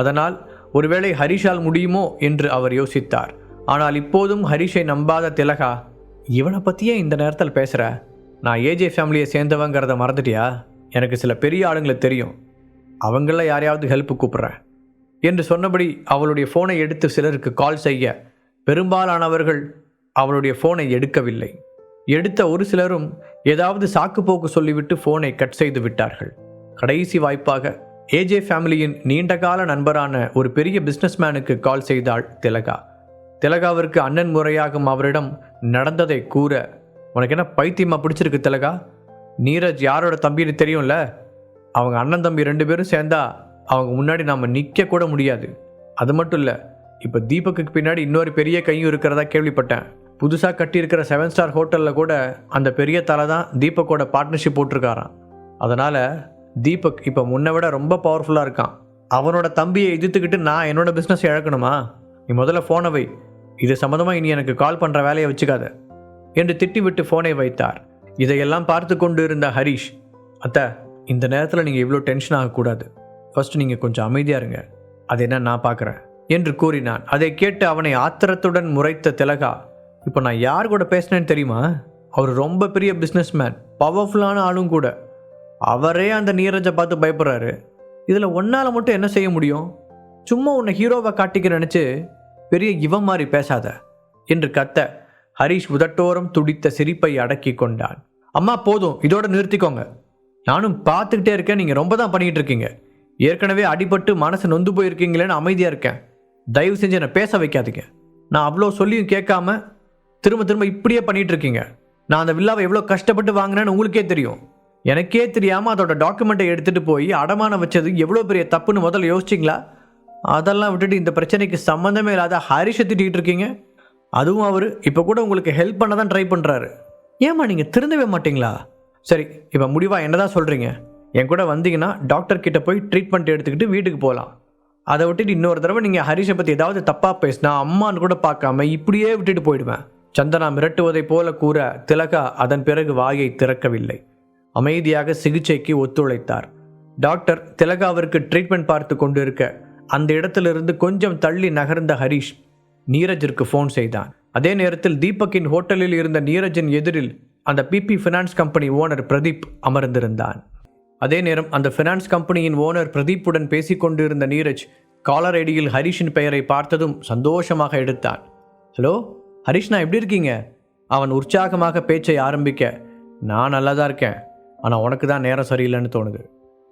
அதனால் ஒருவேளை ஹரிஷால் முடியுமோ என்று அவர் யோசித்தார். ஆனால் இப்போதும் ஹரிஷை நம்பாத திலகா இவனை பற்றியே இந்த நேரத்தில் பேசுகிற நான் ஏஜே ஃபேமிலியை சேர்ந்தவங்கிறத மறந்துட்டியா? எனக்கு சில பெரிய ஆளுங்களை தெரியும். அவங்கள யாரையாவது ஹெல்ப் கூப்பிட்றேன். என்று சொன்னபடி அவளுடைய ஃபோனை எடுத்து சிலருக்கு கால் செய்ய பெரும்பாலானவர்கள் அவளுடைய ஃபோனை எடுக்கவில்லை. எடுத்த ஒரு சிலரும் ஏதாவது சாக்குப்போக்கு சொல்லிவிட்டு ஃபோனை கட் செய்து விட்டார்கள். கடைசி வாய்ப்பாக ஏஜே ஃபேமிலியின் நீண்டகால நண்பரான ஒரு பெரிய பிஸ்னஸ்மேனுக்கு கால் செய்தாள் திலகா. திலகாவிற்கு அண்ணன் முறையாகும் அவரிடம் நடந்ததை கூற உனக்கு என்ன பைத்தியமாக பிடிச்சிருக்கு திலகா? நீரஜ் யாரோட தம்பின்னு தெரியும்ல? அவங்க அண்ணன் தம்பி ரெண்டு பேரும் சேர்ந்தா அவங்க முன்னாடி நாம் நிற்க கூட முடியாது. அது மட்டும் இல்லை இப்போ தீபக்குக்கு பின்னாடி இன்னொரு பெரிய கையும் இருக்கிறதா கேள்விப்பட்டேன். புதுசாக கட்டியிருக்கிற செவன் ஸ்டார் ஹோட்டலில் கூட அந்த பெரிய தலை தான் தீபக்கோட பார்ட்னர்ஷிப் போட்டிருக்காராம். அதனால் தீபக் இப்போ முன்னை விட ரொம்ப பவர்ஃபுல்லாக இருக்கான். அவனோட தம்பியை எதிர்த்துக்கிட்டு நான் என்னோட பிஸ்னஸ் இழக்கணுமா? நீ முதல்ல ஃபோனை வை. இது சம்மந்தமாக இனி எனக்கு கால் பண்ணுற வேலையை வச்சுக்காத. என்று திட்டிவிட்டு ஃபோனை வைத்தார். இதையெல்லாம் பார்த்து கொண்டு இருந்த ஹரிஷ் அத்தை இந்த நேரத்தில் நீங்கள் இவ்வளோ டென்ஷன் ஆகக்கூடாது. ஃபர்ஸ்ட் நீங்கள் கொஞ்சம் அமைதியாக இருங்க. அது என்ன நான் பார்க்குறேன் என்று கூறினான். அதை கேட்டு அவனை ஆத்திரத்துடன் முறைத்த திலகா இப்போ நான் யார் கூட பேசினேன்னு தெரியுமா? அவர் ரொம்ப பெரிய பிஸ்னஸ்மேன் பவர்ஃபுல்லான ஆளும் கூட. அவரே அந்த நீரஜை பார்த்து பயப்படுறாரு. இதில் ஒன்றால் மட்டும் என்ன செய்ய முடியும்? சும்மா உன்னை ஹீரோவை காட்டிக்க நினச்சி பெரிய இவன் மாதிரி பேசாத என்று கத்த ஹரிஷ் உதட்டோரம் துடித்த சிரிப்பை அடக்கி கொண்டான். அம்மா போதும் இதோட நிறுத்திக்கோங்க. நானும் பார்த்துக்கிட்டே இருக்கேன் நீங்கள் ரொம்ப தான் பண்ணிக்கிட்டு இருக்கீங்க. ஏற்கனவே அடிபட்டு மனசு நொந்து போயிருக்கீங்களேன்னு அமைதியாக இருக்கேன். தயவு செஞ்சு என்னை பேச வைக்காதீங்க. நான் அவ்வளோ சொல்லியும் கேட்காம திரும்ப திரும்ப இப்படியே பண்ணிகிட்டு இருக்கீங்க. நான் அந்த வில்லாவை எவ்வளோ கஷ்டப்பட்டு வாங்கினேன்னு உங்களுக்கே தெரியும். எனக்கே தெரியாமல் அதோட டாக்குமெண்ட்டை எடுத்துகிட்டு போய் அடமானம் வச்சது எவ்வளோ பெரிய தப்புன்னு முதல்ல யோசிச்சிங்களா? அதெல்லாம் விட்டுட்டு இந்த பிரச்சனைக்கு சம்மந்தமே இல்லாத ஹரிஷை திட்டிகிட்டு இருக்கீங்க. அதுவும் அவர் இப்போ கூட உங்களுக்கு ஹெல்ப் பண்ண தான் ட்ரை பண்ணுறாரு ஏம்மா நீங்கள் திருந்தவே மாட்டிங்களா? சரி இப்போ முடிவாக என்ன தான் சொல்கிறீங்க என் கூட வந்தீங்கன்னா டாக்டர் கிட்ட போய் ட்ரீட்மெண்ட் எடுத்துக்கிட்டு வீட்டுக்கு போகலாம் அதை விட்டுட்டு இன்னொரு தடவை நீங்கள் ஹரிஷை பற்றி ஏதாவது தப்பாக பேசினா அம்மான்னு கூட பார்க்காம இப்படியே விட்டுட்டு போயிடுவேன். சந்தனா மிரட்டுவதைப் போல கூற திலகா அதன் பிறகு வாயை திறக்கவில்லை. அமைதியாக சிகிச்சைக்கு ஒத்துழைத்தார். டாக்டர் திலகாவிற்கு ட்ரீட்மெண்ட் பார்த்து கொண்டிருக்க அந்த இடத்திலிருந்து கொஞ்சம் தள்ளி நகர்ந்த ஹரிஷ் நீரஜிற்கு ஃபோன் செய்தான். அதே நேரத்தில் தீபக்கின் ஹோட்டலில் இருந்த நீரஜின் எதிரில் அந்த BB finance company owner Pradeep அமர்ந்திருந்தான். அதே நேரம் அந்த ஃபினான்ஸ் கம்பெனியின் ஓனர் பிரதீப்புடன் பேசிக்கொண்டிருந்த நீரஜ் காலர் ஐடியில் ஹரிஷின் பெயரை பார்த்ததும் சந்தோஷமாக எடுத்தான். ஹலோ ஹரிஷ்ணா எப்படி இருக்கீங்க? அவன் உற்சாகமாக பேச்சை ஆரம்பிக்க நான் நல்லா தான் இருக்கேன். ஆனால் உனக்கு தான் நேரம் சரியில்லைன்னு தோணுது.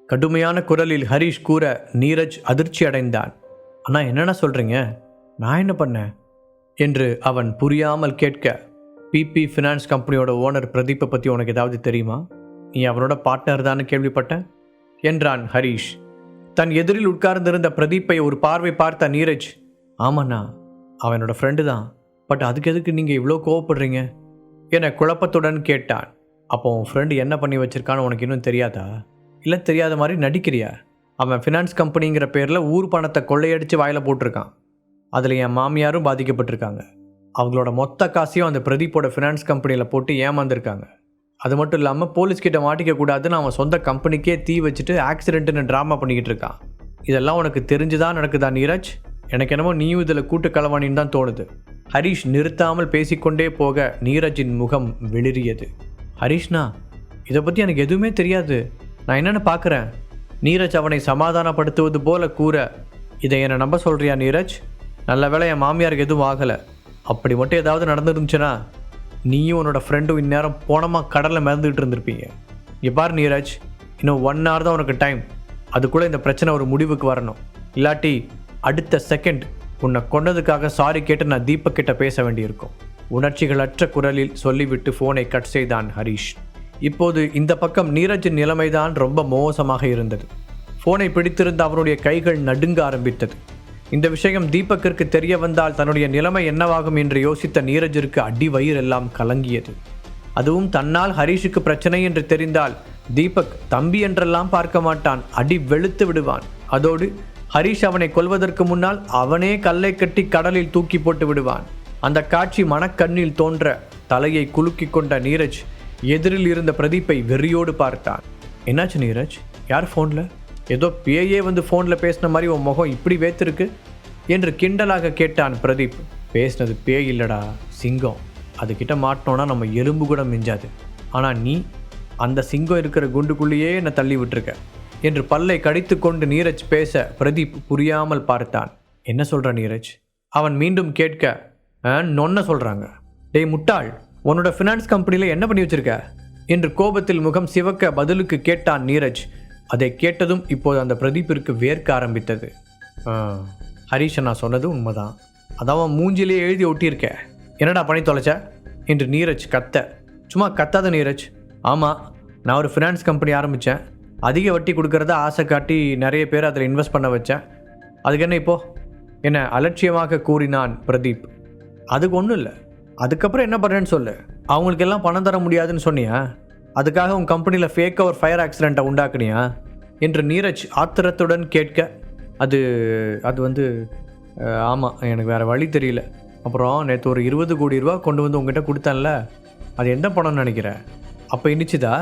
கடுமையான குரலில் ஹரிஷ் கூற நீரஜ் அதிர்ச்சி அடைந்தான். அண்ணா என்னென்ன சொல்கிறீங்க நான் என்ன பண்ணேன்? என்று அவன் புரியாமல் கேட்க பிபி ஃபினான்ஸ் கம்பெனியோட ஓனர் பிரதீப்பை பற்றி உனக்கு ஏதாவது தெரியுமா? நீ அவனோட பார்ட்னர் தானே கேள்விப்பட்டேன் என்றான் ஹரிஷ். தன் எதிரில் உட்கார்ந்திருந்த பிரதீப்பை ஒரு பார்வை பார்த்த நீரஜ் ஆமாண்ணா அவனோட ஃப்ரெண்டு தான். பட் அதுக்கு எதுக்கு நீங்கள் இவ்வளோ கோவப்படுறீங்க? என குழப்பத்துடன் கேட்டான். அப்போ உன் ஃப்ரெண்டு என்ன பண்ணி வச்சிருக்கான்னு உனக்கு இன்னும் தெரியாதா? இல்லை தெரியாத மாதிரி நடிக்கிறியா? அவன் ஃபினான்ஸ் கம்பெனிங்கிற பேரில் ஊர் பணத்தை கொள்ளையடித்து வாயில் போட்டிருக்கான். அதில் என் மாமியாரும் பாதிக்கப்பட்டிருக்காங்க. அவங்களோட மொத்த காசையும் அந்த பிரதீப்போட ஃபினான்ஸ் கம்பெனியில் போட்டு ஏமாந்துருக்காங்க. அது மட்டும் இல்லாமல் போலீஸ் மாட்டிக்கக்கூடாதுன்னு மாட்டிக்க கூடாதுன்னு அவன் சொந்த கம்பெனிக்கே தீ வச்சுட்டு ஆக்சிடென்ட்னு ட்ராமா பண்ணிக்கிட்டு இருக்கான். இதெல்லாம் உனக்கு தெரிஞ்சுதான் நடக்குதா நீரஜ்? எனக்கு என்னமோ நீயும் இதில் கூட்டு கலவாணின்னு தான் தோணுது. ஹரிஷ் நிறுத்தாமல் பேசிக்கொண்டே போக நீரஜின் முகம் வெளிரியது ஹரிஷ்ணா இதை பற்றி எனக்கு எதுவுமே தெரியாது. நான் என்னென்னு பார்க்குறேன். நீரஜ் அவனை சமாதானப்படுத்துவது போல கூற இதை என்னை நம்ப சொல்கிறியா நீரஜ்? நல்ல வேளை என் மாமியாருக்கு எதுவும் ஆகலை. அப்படி மட்டும் ஏதாவது நடந்துருந்துச்சுன்னா நீயும் உன்னோட ஃப்ரெண்டும் இந்நேரம் போனமாக கடலில் மிதந்துக்கிட்டு இருந்திருப்பீங்க. இங்கே பாரு நீரஜ் இன்னும் ஒன் ஹவர் தான் உனக்கு டைம் அதுக்குள்ளே இந்த பிரச்சனை ஒரு முடிவுக்கு வரணும். இல்லாட்டி அடுத்த செகண்ட் உன்னை கொன்னதுக்காக சாரி கேட்டு நான் தீபக் கிட்ட பேச வேண்டியிருக்கும். உணர்ச்சிகளற்ற குரலில் சொல்லிவிட்டு ஃபோனை கட் செய்தான் ஹரிஷ். இப்போது இந்த பக்கம் நீரஜின் நிலைமைதான் ரொம்ப மோசமாக இருந்தது. ஃபோனை பிடித்திருந்த அவருடைய கைகள் நடுங்க ஆரம்பித்தது. இந்த விஷயம் தீபக்கிற்கு தெரிய வந்தால் தன்னுடைய நிலைமை என்னவாகும் என்று யோசித்த நீரஜிற்கு அடி வயிறெல்லாம் கலங்கியது. அதுவும் தன்னால் ஹரிஷுக்கு பிரச்சனை என்று தெரிந்தால் தீபக் தம்பி என்றெல்லாம் பார்க்க மாட்டான் அடி வெளுத்து விடுவான். அதோடு ஹரிஷ் அவனை கொல்வதற்கு முன்னால் அவனே கல்லை கட்டி கடலில் தூக்கி போட்டு விடுவான். அந்த காட்சி மனக்கண்ணில் தோன்ற தலையை குலுக்கி கொண்ட நீரஜ் எதிரில் இருந்த பிரதீப்பை வெறியோடு பார்த்தான். என்னாச்சு நீரஜ்? யார் ஃபோனில் ஏதோ பேயே வந்து ஃபோனில் பேசின மாதிரி உன் முகம் இப்படி வேத்திருக்கு? என்று கிண்டலாக கேட்டான் பிரதீப். பேசினது பேய் இல்லடா சிங்கம். அதுக்கிட்ட மாட்டினோன்னா நம்ம எலும்பு கூட மிஞ்சாது. ஆனால் நீ அந்த சிங்கம் இருக்கிற குண்டுக்குள்ளேயே என்னை தள்ளி விட்டுருக்க. என்று பல்லை கடித்து கொண்டு நீரஜ் பேச பிரதீப் புரியாமல் பார்த்தான். என்ன சொல்கிற நீரஜ்? அவன் மீண்டும் கேட்க நொன்ன சொல்கிறாங்க டேய் முட்டாள் உன்னோட ஃபினான்ஸ் கம்பெனியில் என்ன பண்ணி வச்சிருக்க? என்று கோபத்தில் முகம் சிவக்க பதிலுக்கு கேட்டான் நீரஜ். அதை கேட்டதும் இப்போது அந்த பிரதீப்பிற்கு வேர்க்க ஆரம்பித்தது. ஹரீஷ் நான் சொன்னது உண்மைதான். அதான் மூஞ்சிலே எழுதி ஒட்டியிருக்க. என்னடா பண்ணி தொலைச்ச? என்று நீரஜ் கத்த. சும்மா கத்தாத நீரஜ். ஆமாம் நான் ஒரு ஃபினான்ஸ் கம்பெனி ஆரம்பித்தேன் அதிக வட்டி கொடுக்கறத ஆசை காட்டி நிறைய பேர் அதில் இன்வெஸ்ட் பண்ண வச்சேன். அதுக்கு என்ன இப்போது என்ன அலட்சியமாக கூறினான் பிரதீப். அதுக்கு ஒன்றும் இல்லை. அதுக்கப்புறம் என்ன பண்ணுறேன்னு சொல்லு. அவங்களுக்கெல்லாம் பணம் தர முடியாதுன்னு சொன்னியா? அதுக்காக உன் கம்பெனியில் ஃபேக்காக ஒரு ஃபயர் ஆக்சிடெண்ட்டை உண்டாக்குனியா? என்று நீரஜ் ஆத்திரத்துடன் கேட்க அது அது வந்து ஆமாம் எனக்கு வேறு வழி தெரியல. அப்புறம் நேற்று ஒரு இருபது கோடி ரூபா கொண்டு வந்து உங்ககிட்ட கொடுத்தேன்ல. அது எந்த பணம்னு நினைக்கிறேன் அப்போ இனிச்சுதா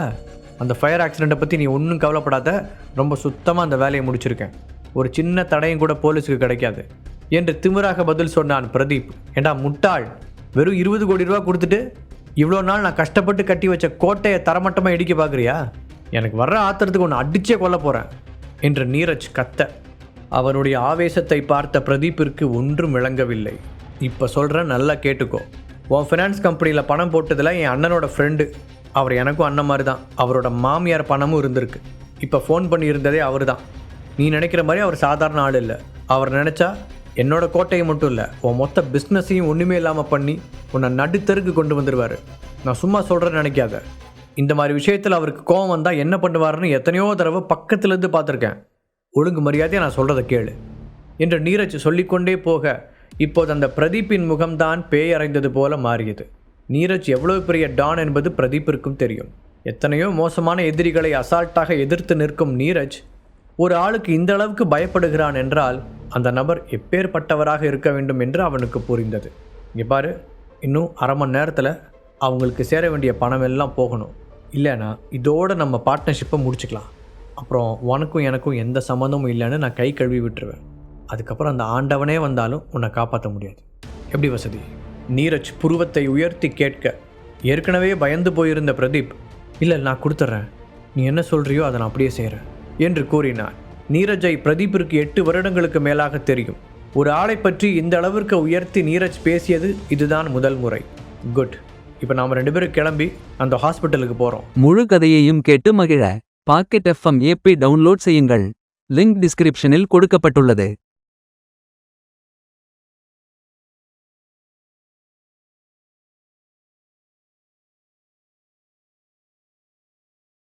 அந்த ஃபயர் ஆக்சிடெண்ட்டை பற்றி நீ ஒன்றும் கவலைப்படாத. ரொம்ப சுத்தமாக அந்த வேலையை முடிச்சிருக்கேன். ஒரு சின்ன தடையும் கூட போலீஸுக்கு கிடைக்காது. என்று திமிராக பதில் சொன்னான் பிரதீப். ஏண்டா முட்டாள்? வெறும் இருபது கோடி ரூபா கொடுத்துட்டு இவ்வளோ நாள் நான் கஷ்டப்பட்டு கட்டி வச்ச கோட்டையை தரமட்டமாக இடிக்க பார்க்குறியா? எனக்கு வர்ற ஆத்திரத்துக்கு ஒன்று அடிச்சே கொல்ல போகிறேன் என்று நீரஜ் கத்த. அவனுடைய ஆவேசத்தை பார்த்த பிரதீப்பிற்கு ஒன்றும் விளங்கவில்லை. இப்போ சொல்கிறேன் நல்லா கேட்டுக்கோ. உன் ஃபினான்ஸ் கம்பெனியில் பணம் போட்டதில் என் அண்ணனோட ஃப்ரெண்டு அவர் எனக்கும் அண்ணன் மாதிரி தான் அவரோட மாமியார் பணமும் இருந்திருக்கு. இப்போ ஃபோன் பண்ணி இருந்ததே அவர் தான் நீ நினைக்கிற மாதிரி அவர் சாதாரண ஆள் இல்லை. அவர் நினச்சா என்னோட கோட்டையை மட்டும் இல்லை உன் மொத்த பிஸ்னஸையும் ஒன்றுமே இல்லாமல் பண்ணி உன்னை நடுத்தருக்கு கொண்டு வந்துடுவார் நான் சும்மா சொல்கிறேன்னு நினைக்காத. இந்த மாதிரி விஷயத்தில் அவருக்கு கோவம் வந்தால் என்ன பண்ணுவாருன்னு எத்தனையோ தடவை பக்கத்துலேருந்து பார்த்துருக்கேன். ஒழுங்கு மரியாதையை நான் சொல்கிறத கேளு. என்று நீரஜ் சொல்லிக்கொண்டே போக இப்போது அந்த பிரதீப்பின் முகம்தான் பேயறைந்தது போல மாறியது. நீரஜ் எவ்வளோ பெரிய டான் என்பது பிரதீப்பிற்கும் தெரியும். எத்தனையோ மோசமான எதிரிகளை அசால்ட்டாக எதிர்த்து நிற்கும் நீரஜ் ஒரு ஆளுக்கு இந்த அளவுக்கு பயப்படுகிறான் என்றால் அந்த நபர் எப்பேற்பட்டவராக இருக்க வேண்டும் என்று அவனுக்கு புரிந்தது. இங்கே பாரு இன்னும் அரை மணி நேரத்தில் அவங்களுக்கு சேர வேண்டிய பணம் எல்லாம் போகணும். இல்லைன்னா இதோட நம்ம பார்ட்னர்ஷிப்பை முடிச்சுக்கலாம். அப்புறம் உனக்கும் எனக்கும் எந்த சம்மந்தமும் இல்லைன்னு நான் கை கழுவி விட்டுருவேன். அதுக்கப்புறம் அந்த ஆண்டவனே வந்தாலும் உன்னை காப்பாற்ற முடியாது. எப்படி வசதி? நீரஜ் புருவத்தை உயர்த்தி கேட்க ஏற்கனவே பயந்து போயிருந்த பிரதீப் இல்லை நான் கொடுத்துட்றேன் நீ என்ன சொல்கிறியோ அதை நான் அப்படியே செய்கிறேன் என்று கூறினான். நீரஜை பிரதீப்பிற்கு எட்டு வருடங்களுக்கு மேலாக தெரியும். ஒரு ஆளை பற்றி இந்த அளவிற்கு உயர்த்தி நீரஜ் பேசியது இதுதான் முதல் முறை. குட் இப்போ நாம் ரெண்டு பேரும் கிளம்பி அந்த ஹாஸ்பிட்டலுக்கு போகிறோம் முழு கதையையும் கேட்டு மகிழ. பாக்கெட் எஃப்எம் ஏபி டவுன்லோட் செய்யுங்கள். லிங்க் டிஸ்கிரிப்ஷனில் கொடுக்கப்பட்டுள்ளது.